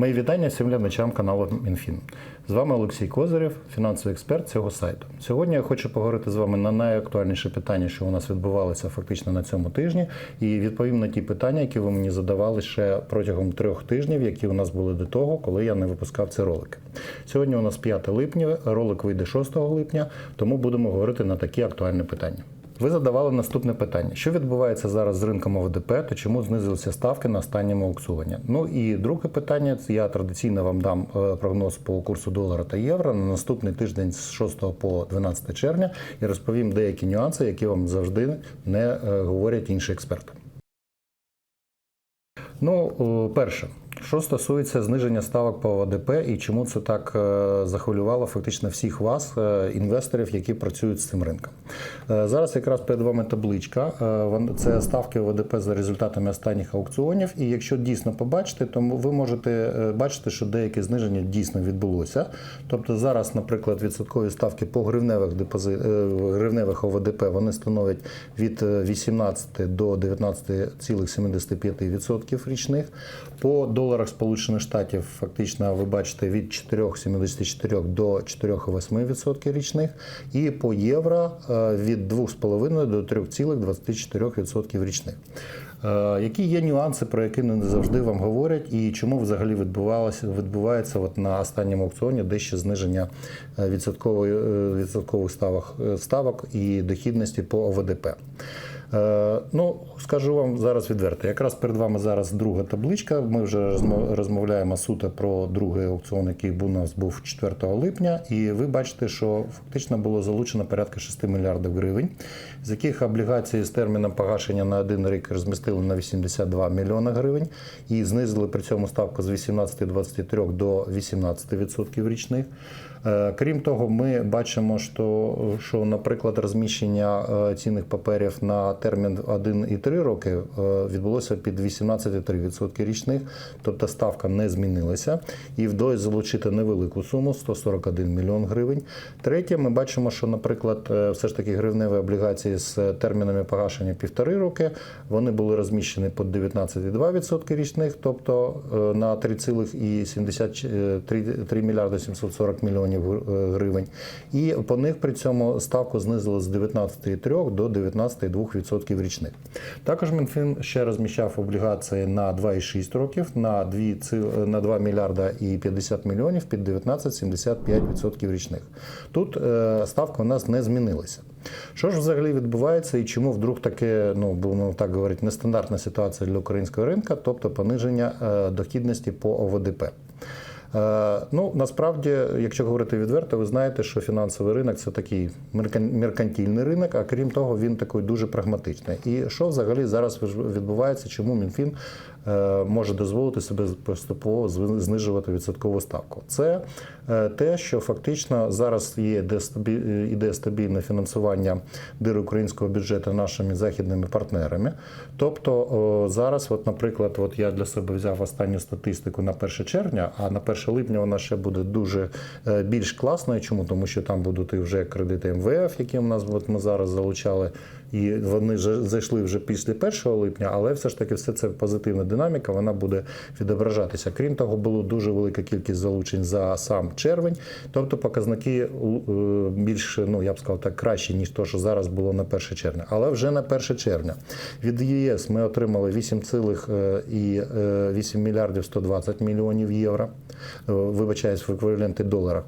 Мої вітання всім глядачам каналу Мінфін. З вами Олексій Козирєв, фінансовий експерт цього сайту. Сьогодні я хочу поговорити з вами на найактуальніші питання, що у нас відбувалися фактично на цьому тижні, і відповім на ті питання, які ви мені задавали ще протягом трьох тижнів, які у нас були до того, коли я не випускав ці ролики. Сьогодні у нас 5 липня, ролик вийде 6 липня, тому будемо говорити на такі актуальні питання. Ви задавали наступне питання: що відбувається зараз з ринком ОВДП та чому знизилися ставки на останньому аукціоні? Ну і друге питання: це я традиційно вам дам е, прогноз по курсу долара та євро на наступний тиждень з 6 по 12 червня і розповім деякі нюанси, які вам завжди не е, говорять інші експерти. Ну, перше, що стосується зниження ставок по ОВДП і чому це так е, захвилювало фактично всіх вас, е, інвесторів, які працюють з цим ринком. Е, Зараз якраз перед вами табличка. Це ставки ОВДП за результатами останніх аукціонів. І якщо дійсно побачите, то ви можете бачити, що деяке зниження дійсно відбулося. Тобто зараз, наприклад, відсоткові ставки по гривневих депози... е, гривневих ОВДП вони становлять від е, 18 до 19,75% річних. По доларах Сполучених Штатів фактично ви бачите від 4,74 до 4,8% річних. І по євро е, від 2,5 до 3,24% річних. Е, Які є нюанси, про які не завжди вам говорять, і чому взагалі відбувалося відбувається от на останньому аукціоні дещо зниження е, відсоткових ставок ставок і дохідності по ОВДП? Е, Ну, скажу вам зараз відверто. Якраз перед вами зараз друга табличка. Ми вже розмовляємо суто про другий аукціон, який у нас був 4 липня. І ви бачите, що фактично було залучено порядка 6 мільярдів гривень, з яких облігації з терміном погашення на один рік розмістили на 82 мільйони гривень і знизили при цьому ставку з 18,23 до 18% річних. Е, Крім того, ми бачимо, що, що наприклад, розміщення е, цінних паперів на термін 1,3 роки е, відбулося під 18,3% річних, тобто ставка не змінилася. І вдалося залучити невелику суму 141 мільйон гривень. Третє, ми бачимо, що, наприклад, все ж таки гривневі облігації з термінами погашення півтори роки вони були розміщені під 19,2% річних, тобто на 3,73 3 мільярди 740 мільйонів гр- е, гривень. І по них при цьому ставку знизили з 19,3 до 19,2% річних. Також Мінфін ще розміщав облігації на 2,6 років на 2, ці- на 2 мільярда і 50 мільйонів під 19,75% річних. Тут е, ставка у нас не змінилася. Що ж взагалі відбувається і чому вдруг таке, ну будемо так говорити, нестандартна ситуація для українського ринку, тобто пониження е, дохідності по ОВДП? Е, Ну насправді, якщо говорити відверто, ви знаєте, що фінансовий ринок це такий меркантільний ринок, а крім того, він такий дуже прагматичний. І що взагалі зараз відбувається, чому МінФін може дозволити себе поступово знижувати відсоткову ставку? Це е, те, що фактично зараз є стабі- іде стабільне фінансування дир українського бюджету нашими західними партнерами. Тобто зараз, от, наприклад, от я для себе взяв останню статистику на 1 червня, а на 1 липня вона ще буде дуже е, більш класною. Чому? Тому що там будуть і вже кредити МВФ, які у нас от ми зараз залучали, і вони зайшли вже після 1 липня, але все ж таки все це позитивна динаміка, вона буде відображатися. Крім того, було дуже велика кількість залучень за сам червень, тобто показники е, більш, ну я б сказав так, кращі, ніж то, що зараз було на 1 червня. Але вже на 1 червня від ЄС ми отримали 8,8 мільярдів 120 мільйонів євро. Е, Вибачаюсь, в еквіваленті доларах.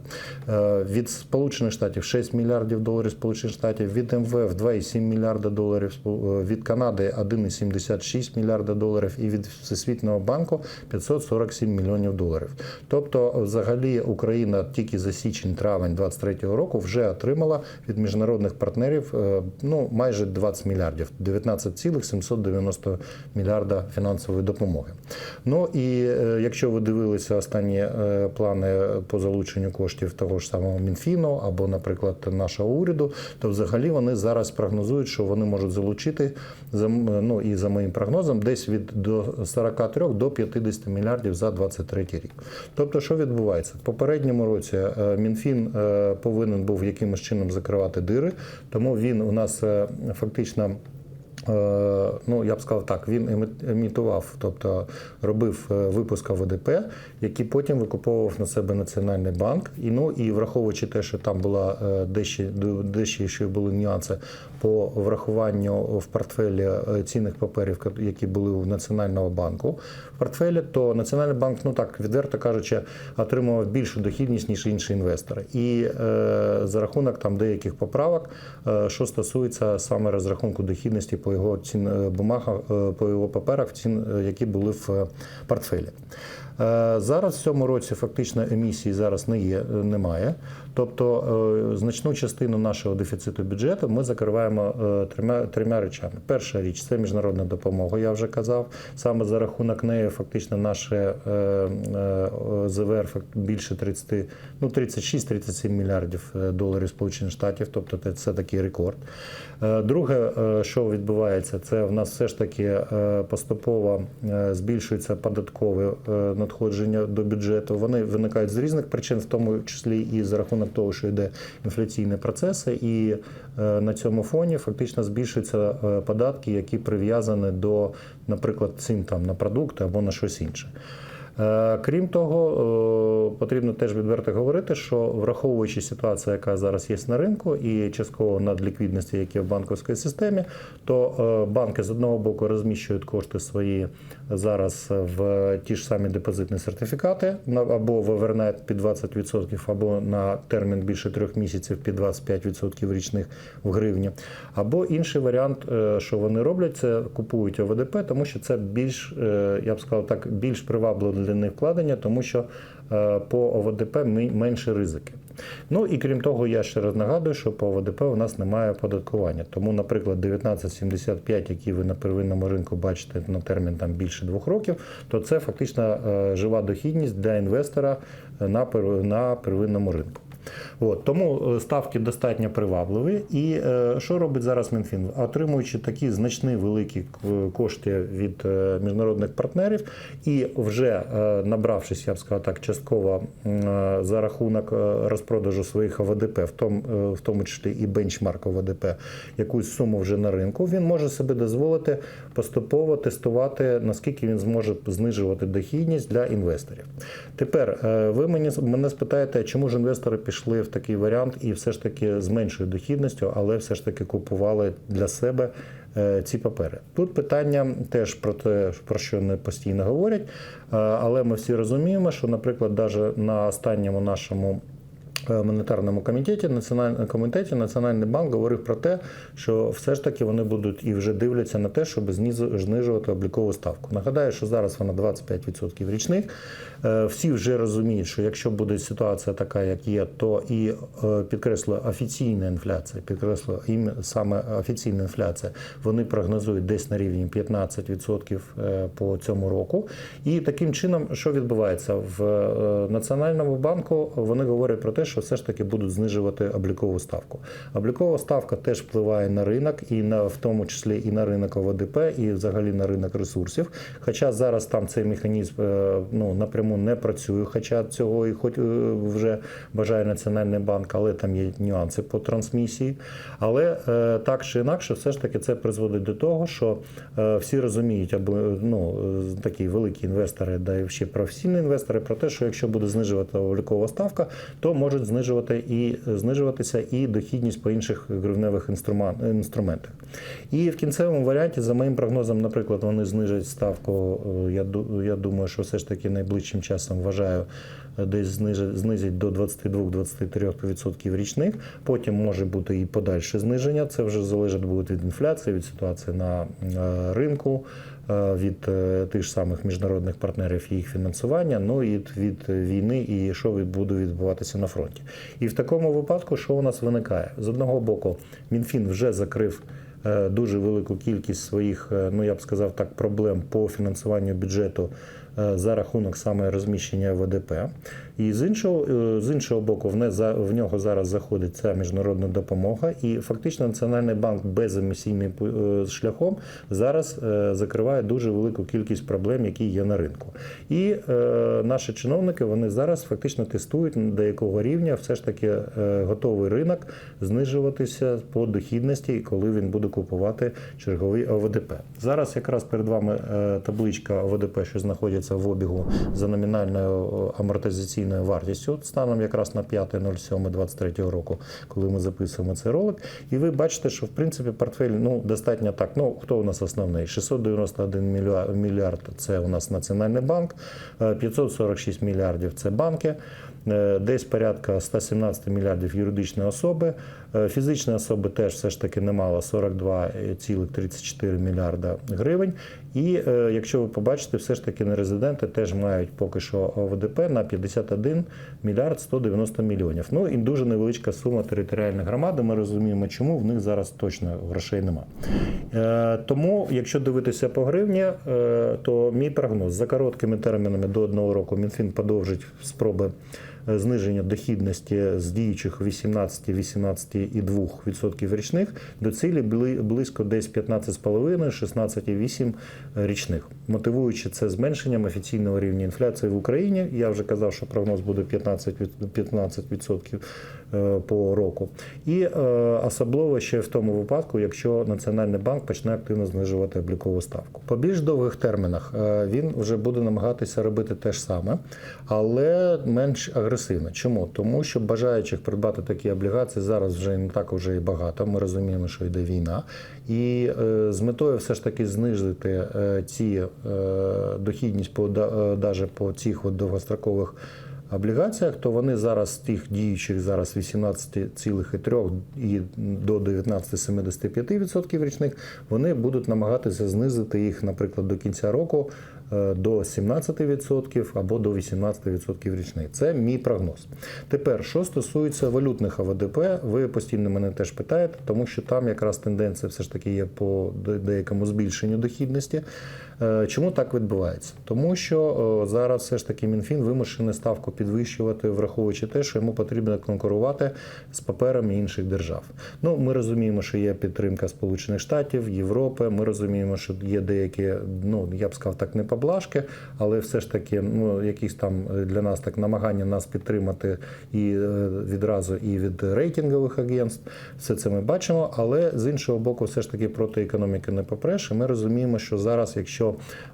Е, Від Сполучених Штатів 6 мільярдів доларів Сполучених Штатів, від МВФ 2,7 мільярда доларів, е, від Канади 1,76 мільярда доларів і від Всесвітнього банку 547 мільйонів доларів. Тобто, взагалі, Україна тільки за січень-травень 2023 року вже отримала від міжнародних партнерів е, ну майже 20 мільярдів, 19,790 мільярда фінансової допомоги. Ну і е, якщо ви дивилися останні е, плани по залученню коштів того ж самого Мінфіну або, наприклад, нашого уряду, то взагалі вони зараз прогнозують, що вони можуть залучити за ну і за моїм прогнозом, десь від до 43 до 50 мільярдів за 23 рік. Тобто, що відбувається в попередньому році? е, Мінфін е, повинен був якимось чином закривати дири, тому він у нас е, фактично. Ну, я б сказав так, він емітував, тобто робив випуск АВДП, який потім викуповував на себе Національний банк. І ну і враховуючи те, що там була дещо, дещо ще були нюанси по врахуванню в портфелі е, цінних паперів, які були у Національного банку в портфелі, то Національний банк, ну так відверто кажучи, отримував більшу дохідність ніж інші інвестори. І е, за рахунок там деяких поправок, е, що стосується саме розрахунку дохідності по його цін е, бумагах, е, по його паперах, цін, які були в портфелі. Зараз в цьому році фактично емісії зараз не є, немає. Тобто е, значну частину нашого дефіциту бюджету ми закриваємо е, трьома, трьома речами. Перша річ це міжнародна допомога, я вже казав. Саме за рахунок неї фактично наше е, фак- більше 30, ну 36-37 мільярдів доларів Сполучених Штатів, тобто це- такий рекорд. Друге, що відбувається, це в нас все ж таки поступово збільшується податкове надходження до бюджету. Вони виникають з різних причин, в тому числі і за рахунок того, що йде інфляційні процеси, і е, на цьому фоні фактично збільшуються е, податки, які прив'язані до, наприклад, цін там на продукти або на щось інше. Е, Крім того, е, потрібно теж відверто говорити, що враховуючи ситуацію, яка зараз є на ринку, і частково надліквідності, які в банківській системі, то е, банки з одного боку розміщують кошти свої зараз в ті ж самі депозитні сертифікати або в овернайт під 20%, або на термін більше трьох місяців під 25% річних в гривні. Або інший варіант, що вони роблять, це купують ОВДП, тому що це більш, я б сказав так, більш привабливе для них вкладення, тому що е, по ОВДП менше ризики. Ну і крім того, я ще раз нагадую, що по ОВДП у нас немає оподаткування. Тому, наприклад, 1975, який ви на первинному ринку бачите на термін там більше двох років, то це фактично е, жива дохідність для інвестора е, на первинному ринку. От, тому е, ставки достатньо привабливі. І е, що робить зараз Мінфін? Отримуючи такі значні великі кошти від е, міжнародних партнерів, і вже е, набравшись, я б сказав так, частково е, за рахунок е, розпродажу своїх ОВДП, в тому, е, в тому числі і бенчмарк ОВДП, якусь суму вже на ринку, він може собі дозволити поступово тестувати, наскільки він зможе знижувати дохідність для інвесторів. Тепер е, ви мені мене спитаєте, чому ж інвестори пішли в такий варіант і все ж таки з меншою дохідністю, але все ж таки купували для себе е, ці папери. Тут питання теж про те, про що не постійно говорять, е, але ми всі розуміємо, що, наприклад, навіть на останньому нашому монетарному комітеті, національному комітеті Національний банк говорив про те, що все ж таки вони будуть і вже дивляться на те, щоб знижувати облікову ставку. Нагадаю, що зараз вона 25% річних. Е, Всі вже розуміють, що якщо буде ситуація така, як є, то і е, підкреслюю офіційна інфляція, підкреслюю ім- саме офіційна інфляція, вони прогнозують десь на рівні 15% е, по цьому року. І таким чином, що відбувається в е, Національному банку, вони говорять про те, що все ж таки будуть знижувати облікову ставку. Облікова ставка теж впливає на ринок, і на в тому числі і на ринок ОВДП, і взагалі на ринок ресурсів. Хоча зараз там цей механізм е, ну напряму не працює, хоча цього і хоч е, вже бажає Національний банк, але там є нюанси по трансмісії. Але е, так чи інакше, все ж таки це призводить до того, що всі розуміють, або ну такі великі інвестори, да і ще професійні інвестори, про те, що якщо буде знижувати облікова ставка, то знижувати і знижуватися і дохідність по інших гривневих інструментах. І в кінцевому варіанті, за моїм прогнозом, наприклад, вони знижать ставку. е, Я я думаю, що все ж таки найближчим часом вважаю. е, Десь знизять до 22-23% річних. Потім може бути і подальше зниження. Це вже залежить буде від інфляції, від ситуації на е, ринку, е, від е, тих ж самих міжнародних партнерів їх фінансування, ну і від війни, і що буде відбуватися на фронті. І в такому випадку, що у нас виникає? З одного боку, Мінфін вже закрив. е, Дуже велику кількість своїх, е, ну я б сказав так, проблем по фінансуванню бюджету е, за рахунок саме розміщення ВДП. І з іншого, е, з іншого боку, в, не, за- в нього зараз заходить ця міжнародна допомога, і фактично Національний банк беземісійним е, шляхом зараз е, закриває дуже велику кількість проблем, які є на ринку. І е, наші чиновники вони зараз фактично тестують до якого рівня все ж таки готовий ринок знижуватися по дохідності, коли він буде купувати черговий ОВДП. Зараз якраз перед вами табличка ОВДП, що знаходиться в обігу за номінальною е, амортизаційною вартістю, станом якраз на 5.07.23 року, коли ми записуємо цей ролик. І ви бачите, що в принципі портфель ну достатньо так. Ну хто у нас основний? 691 мільярд, це у нас Національний банк, е, 546 мільярдів це банки. Е, Десь порядка 117 мільярдів юридичні особи. Е, Фізичні особи теж все ж таки немало 42,34 мільярда гривень. І е, якщо ви побачите, все ж таки нерезиденти теж мають поки що ОВДП на 51 мільярд 190 мільйонів. Ну і дуже невеличка сума територіальних громад. Ми розуміємо, чому в них зараз точно грошей нема. Тому, якщо дивитися по гривні, то мій прогноз за короткими термінами до одного року Мінфін подовжить спроби зниження дохідності з діючих 18-18,2% річних до цілі бли- близько десь 15,5-16,8 річних, мотивуючи це зменшенням офіційного рівня інфляції в Україні. Я вже казав, що прогноз буде 15%, від- 15% е, по року. І е, особливо ще в тому випадку, якщо Національний банк почне активно знижувати облікову ставку. По більш довгих термінах е, він вже буде намагатися робити те ж саме, але менш агресивно. Чому? Тому що бажаючих придбати такі облігації зараз вже не так вже і багато. Ми розуміємо, що йде війна, і е, з метою все ж таки знизити е, ці е, дохідність по даже по цих от довгострокових облігаціях, то вони зараз тих діючих зараз 18,3 і до 19,75% річних, вони будуть намагатися знизити їх, наприклад, до кінця року до 17% або до 18% річних. Це мій прогноз. Тепер, що стосується валютних АВДП, ви постійно мене теж питаєте, тому що там якраз тенденція все ж таки є по де- деякому збільшенню дохідності. Е, Чому так відбувається? Тому що е, зараз все ж таки Мінфін вимушений ставку підвищувати, враховуючи те, що йому потрібно конкурувати з паперами інших держав. Ну, ми розуміємо, що є підтримка Сполучених Штатів, Європи. Ми розуміємо, що є деякі, ну я б сказав, так не поблажки, але все ж таки, ну якісь там е, для нас так намагання нас підтримати і відразу і від рейтингових агентств. Все це ми бачимо. Але з іншого боку, все ж таки проти економіки не попреш. І ми розуміємо, що зараз, якщо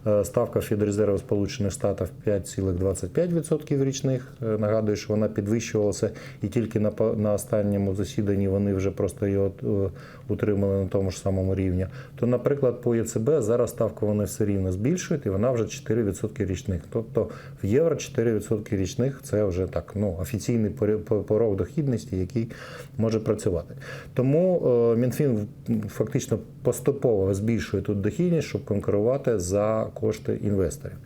е, ставка Федрезерву Сполучених Штатів 5,25% річних, е, нагадую, що вона підвищувалася і тільки на на останньому засіданні вони вже просто от, е, утримали на тому ж самому рівні. То, наприклад, по ЄЦБ зараз ставку вони все рівно збільшують, і вона вже 4% річних. Тобто в євро 4% річних це вже так ну офіційний порог дохідності, який може працювати. Тому е, Мінфін фактично поступово збільшує тут дохідність, щоб конкурувати за кошти інвесторів.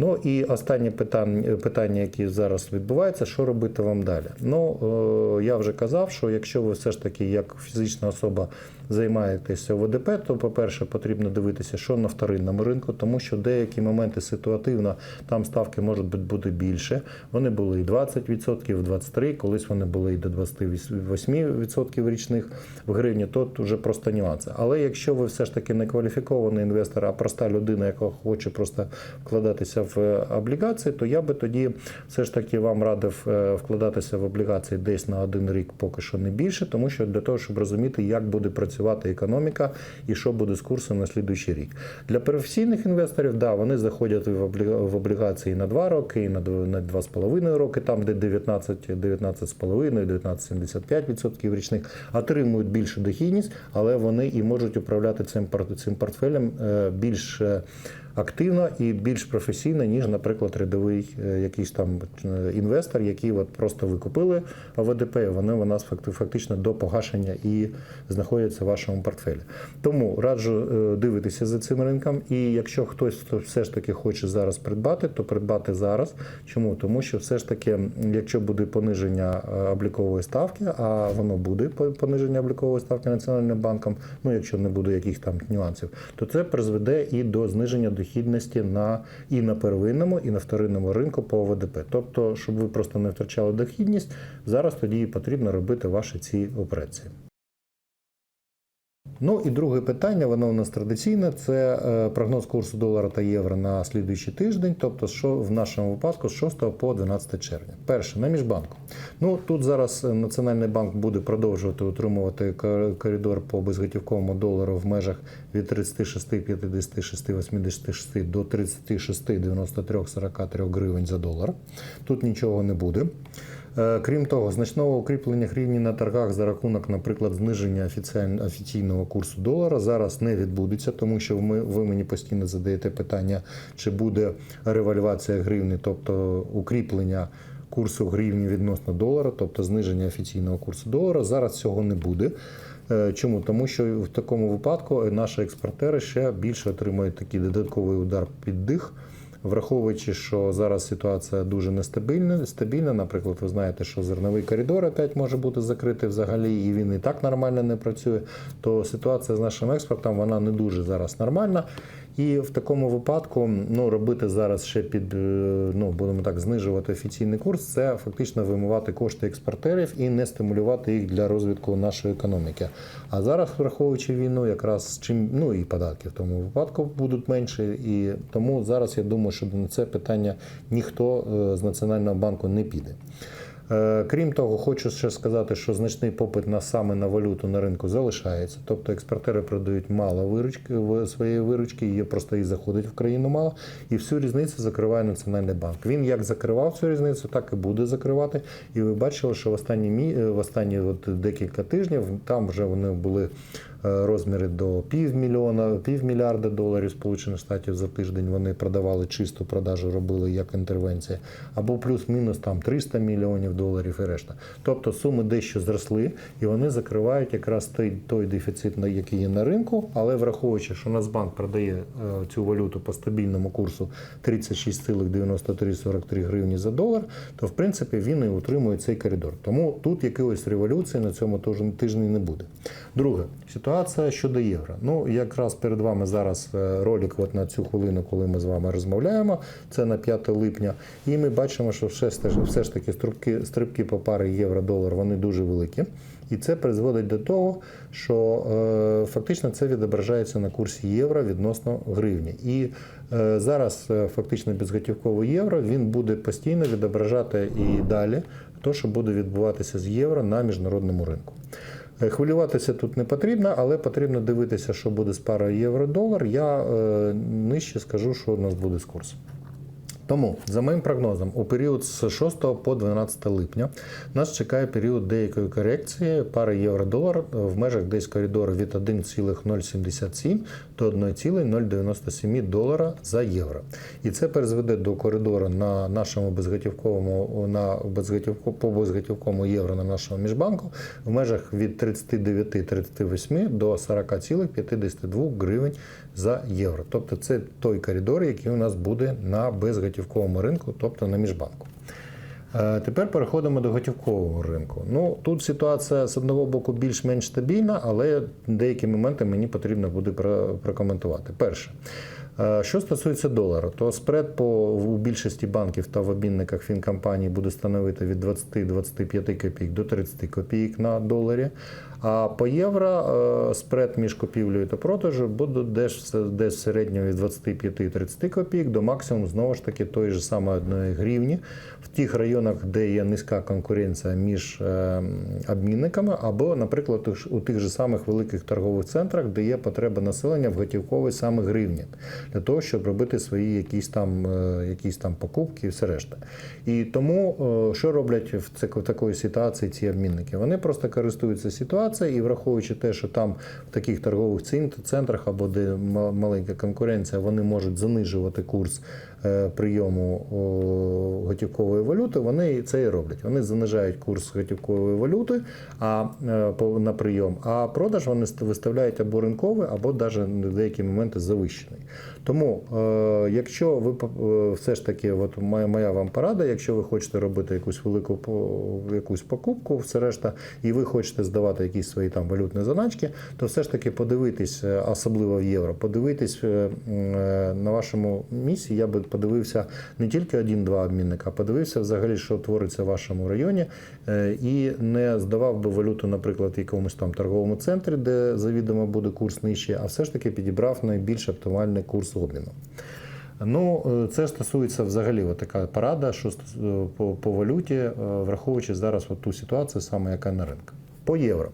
Ну і останнє питання, питання, які зараз відбуваються, що робити вам далі? Ну е, я вже казав, що якщо ви все ж таки як фізична особа займаєтеся ОВДП, то, по-перше, потрібно дивитися, що на вторинному ринку, тому що деякі моменти ситуативно там ставки можуть бути більше. Вони були і 20%, і 23%, колись вони були і до 28% річних в гривні. Тут вже просто нюанси. Але якщо ви все ж таки не кваліфікований інвестор, а проста людина, яка хоче просто вкладатися в облігації, то я би тоді все ж таки вам радив е, вкладатися в облігації десь на один рік, поки що не більше, тому що для того, щоб розуміти, як буде працювати економіка і що буде з курсом на слідуючий рік. Для професійних інвесторів, да, вони заходять в облігації на 2 роки, і на дв- на 2,5 роки, там де 19, 19,5, 19,75% річних, отримують більшу дохідність, але вони і можуть управляти цим портфелем більше. е, активно і більш професійно, ніж, наприклад, рядовий е, якийсь там е, інвестор, який от просто ви купили ОВДП, вони у нас фактично до погашення і знаходяться в вашому портфелі. Тому раджу е, дивитися за цим ринком. І якщо хтось хто все ж таки хоче зараз придбати, то придбати зараз. Чому? Тому що все ж таки, якщо буде пониження облікової ставки, а воно буде по- пониження облікової ставки Національним банком, ну якщо не буде яких там нюансів, то це призведе і до зниження дохідності на і на первинному, і на вторинному ринку по ОВДП. Тобто, щоб ви просто не втрачали дохідність, зараз тоді потрібно робити ваші ці операції. Ну і друге питання, воно у нас традиційне, це е, прогноз курсу долара та євро на слідуючий тиждень, тобто що в нашому випадку з 6 по 12 червня. Перше, на міжбанку. Ну тут зараз Національний банк буде продовжувати утримувати коридор по безготівковому долару в межах від 36, 56, 86 до 36, 93, 43 гривень за долар. Тут нічого не буде. Е, Крім того, значного укріплення гривні на торгах за рахунок, наприклад, зниження офіційного курсу долара зараз не відбудеться, тому що ми, ви мені постійно задаєте питання, чи буде ревальвація гривні, тобто укріплення курсу гривні відносно долара, тобто зниження офіційного курсу долара. Зараз цього не буде. Е, Чому? Тому що в такому випадку наші експортери ще більше отримують такий додатковий удар під дих. Враховуючи, що зараз ситуація дуже нестабільна, стабільна, наприклад, ви знаєте, що зерновий коридор опять може бути закритий взагалі, і він і так нормально не працює, то ситуація з нашим експортом вона не дуже зараз нормальна. І в такому випадку ну, робити зараз ще під, е, ну, будемо так, знижувати офіційний курс, це фактично вимивати кошти експортерів і не стимулювати їх для розвитку нашої економіки. А зараз, враховуючи війну, якраз чим ну і податки в тому випадку будуть менші. І тому зараз я думаю, що на це питання ніхто е, з Національного банку не піде. Е, Крім того, хочу ще сказати, що значний попит на саме на валюту на ринку залишається. Тобто експортери продають мало виручки в своєї виручки, її просто і заходить в країну мало, і всю різницю закриває Національний банк. Він як закривав цю різницю, так і буде закривати. І ви бачили, що в останні мі... в останні от декілька тижнів там вже вони були. Е, Розміри до півмільйона, півмільярда доларів Сполучених Штатів за тиждень вони продавали чисту продажу, робили як інтервенція, або плюс-мінус там 300 мільйонів доларів і решта. Тобто суми дещо зросли, і вони закривають якраз той, той дефіцит, на- який є на ринку. Але враховуючи, що Нацбанк продає е, цю валюту по стабільному курсу 36,9343 гривні за долар, то в принципі він і утримує цей коридор. Тому тут якоїсь революції на цьому тижні- тижні не буде. Друге, ситуація щодо євро. Ну якраз перед вами зараз е, ролик от на цю хвилину, коли ми з вами розмовляємо. Це на 5 липня. І ми бачимо, що все ж все ж таки стрибки, стрибки по пари євро-долар вони дуже великі. І це призводить до того, що е, фактично це відображається на курсі євро відносно гривні. І е, зараз е, фактично безготівковий євро він буде постійно відображати і далі те, що буде відбуватися з євро на міжнародному ринку. Е, Хвилюватися тут не потрібно, але потрібно дивитися, що буде з парою євро-долар. Я е, нижче скажу, що у нас буде з курсом. Тому, за моїм прогнозом, у період з 6 по 12 липня нас чекає період деякої корекції пари євро-долар в межах десь коридору від 1,077 до 1,097 долара за євро. І це призведе до коридору на нашому безготівковому на безготівко, по безготівковому євро на нашому міжбанку в межах від 39-38 до 40,52 гривень за євро. Тобто це той коридор, який у нас буде на безготівковому ринку, тобто на міжбанку. Е, Тепер переходимо до готівкового ринку. Ну тут ситуація з одного боку більш-менш стабільна, але деякі моменти мені потрібно буде прокоментувати. Перше. е, Що стосується долара, то спред по у більшості банків та в обмінниках фінкомпаній буде становити від 20-25 копійок до 30 копійок на доларі. А по євро е, спред між купівлею та продажем буде десь, десь в середньому від 25-30 копійок до максимум знову ж таки тої ж самої одної гривні в тих районах, де є низька конкуренція між е, обмінниками, або, наприклад, у тих же самих великих торгових центрах, де є потреба населення в готівковій саме гривні, для того, щоб робити свої якісь там, е, якісь там покупки і все решта. І тому, що роблять в такої ситуації ці обмінники? Вони просто користуються ситуацією і враховуючи те, що там в таких торгових центрах або де маленька конкуренція, вони можуть занижувати курс прийому готівкової валюти, вони це і роблять. Вони занижають курс готівкової валюти а, е, на прийом, а продаж вони ст- виставляють або ринковий, або навіть в деякі моменти завищений. Тому, е, якщо ви е, все ж таки, от моя, моя вам порада, якщо ви хочете робити якусь велику якусь покупку, все решта, і ви хочете здавати якісь свої там валютні заначки, то все ж таки подивитись, е, особливо в євро, подивитись е, е, на вашому місці. Я би подивився не тільки один-два обмінника, а подивився взагалі, що твориться в вашому районі, е, і не здавав би валюту, наприклад, якомусь там торговому центрі, де завідомо буде курс нижче, а все ж таки підібрав найбільш оптимальний курс обміну. Ну, е, це стосується взагалі така порада, що е, по, по валюті, враховуючи зараз ту ситуацію, саме яка на ринку. По євро.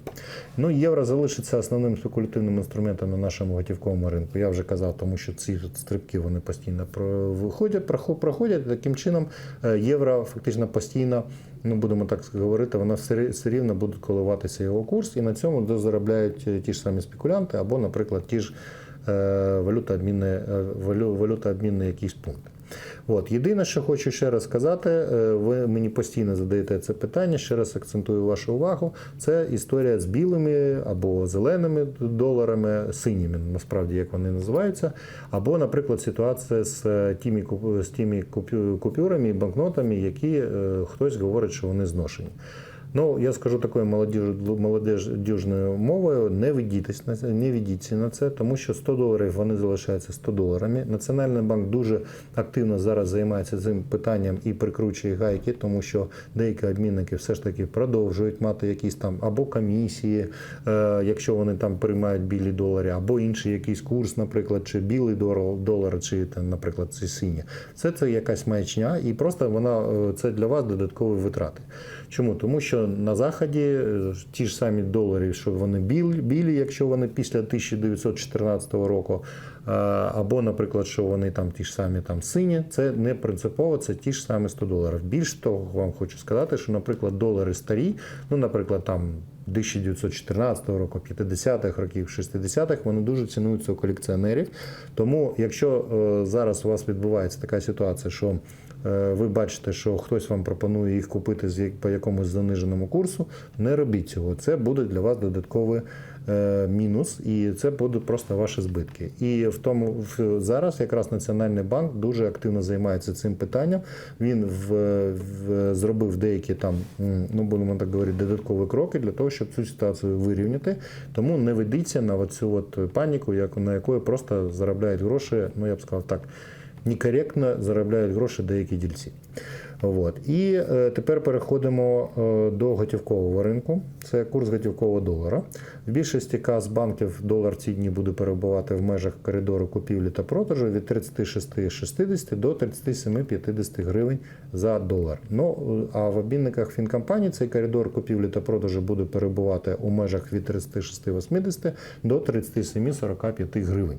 Ну, євро залишиться основним спекулятивним інструментом на нашому готівковому ринку. Я вже казав, тому що ці стрибки вони постійно виходять, проходять. Таким чином, е, євро фактично постійно, ну будемо так говорити, вона все рі- рівно буде коливатися його курс, і на цьому дозаробляють е, ті ж самі спекулянти, або, наприклад, ті ж е, валютообмінні, валютообмінні якісь пункти. От єдине, що хочу ще раз сказати, е, ви мені постійно задаєте це питання. Ще раз акцентую вашу увагу. Це історія з білими або зеленими доларами, синіми, насправді як вони називаються, або, наприклад, ситуація з е, тими з тими купюрами і банкнотами, які е, хтось говорить, що вони зношені. Ну, я скажу такою молодіжною мовою, не ведітесь на це, не ведіться на це, тому що 100 доларів вони залишаються 100 доларами. Національний банк дуже активно зараз займається цим питанням і прикручує гайки, тому що деякі обмінники все ж таки продовжують мати якісь там або комісії, е, якщо вони там приймають білі долари, або інший якийсь курс, наприклад, чи білий долар, чи там, наприклад, ці сині. Це це якась маячня, і просто вона е, це для вас додаткові витрати. Чому? Тому що на заході е, ті ж самі долари, що вони білі, якщо вони після 1914 року, е, або, наприклад, що вони там ті ж самі там сині, це не принципово, це ті ж самі 100 доларів. Більш того, вам хочу сказати, що, наприклад, долари старі, ну, наприклад, там. 1914 року, 50-х років, 60-х, вони дуже цінуються у колекціонерів. Тому, якщо е, зараз у вас відбувається така ситуація, що ви бачите, що хтось вам пропонує їх купити по якомусь заниженому курсу, не робіть цього. Це буде для вас додатковий е, мінус, і це будуть просто ваші збитки. І в тому зараз якраз Національний банк дуже активно займається цим питанням. Він в, в, зробив деякі там, ну будемо так говорити, додаткові кроки для того, щоб цю ситуацію вирівняти. Тому не ведіться на цю от паніку, на якої просто заробляють гроші. Ну я б сказав так некоректно заробляють гроші деякі дільці. От. І е, тепер переходимо е, до готівкового ринку. Це курс готівкового долара. В більшості каз банків долар ці дні буде перебувати в межах коридору купівлі та продажу від 36,60 до 37,50 гривень за долар. Ну, а в обмінниках фінкомпаній цей коридор купівлі та продажу буде перебувати у межах від 36,80 до 37,45 гривень.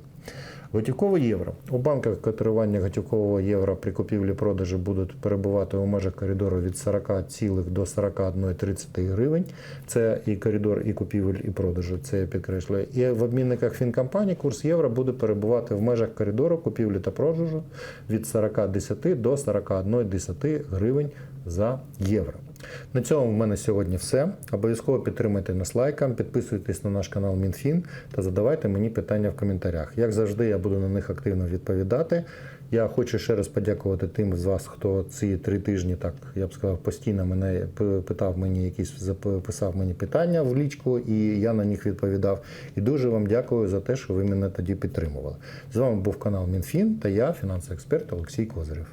Готівкове євро. У банках котирування готівкового євро при купівлі-продажі будуть перебувати у межах коридору від 40 цілих до 41,30 гривень. Це і коридор і купівель, і продажу. Це я підкреслюю. І в обмінниках фінкомпаній курс євро буде перебувати в межах коридору купівлі та продажу від 40,10 до 41,10 гривень за євро. На цьому в мене сьогодні все. Обов'язково підтримайте нас лайком, підписуйтесь на наш канал МінФін та задавайте мені питання в коментарях. Як завжди, я буду на них активно відповідати. Я хочу ще раз подякувати тим з вас, хто ці три тижні, так я б сказав, постійно мене питав мені якісь зап- писав мені питання в лічку, і я на них відповідав. І дуже вам дякую за те, що ви мене тоді підтримували. З вами був канал МінФін та я, фінансовий експерт Олексій Козирев.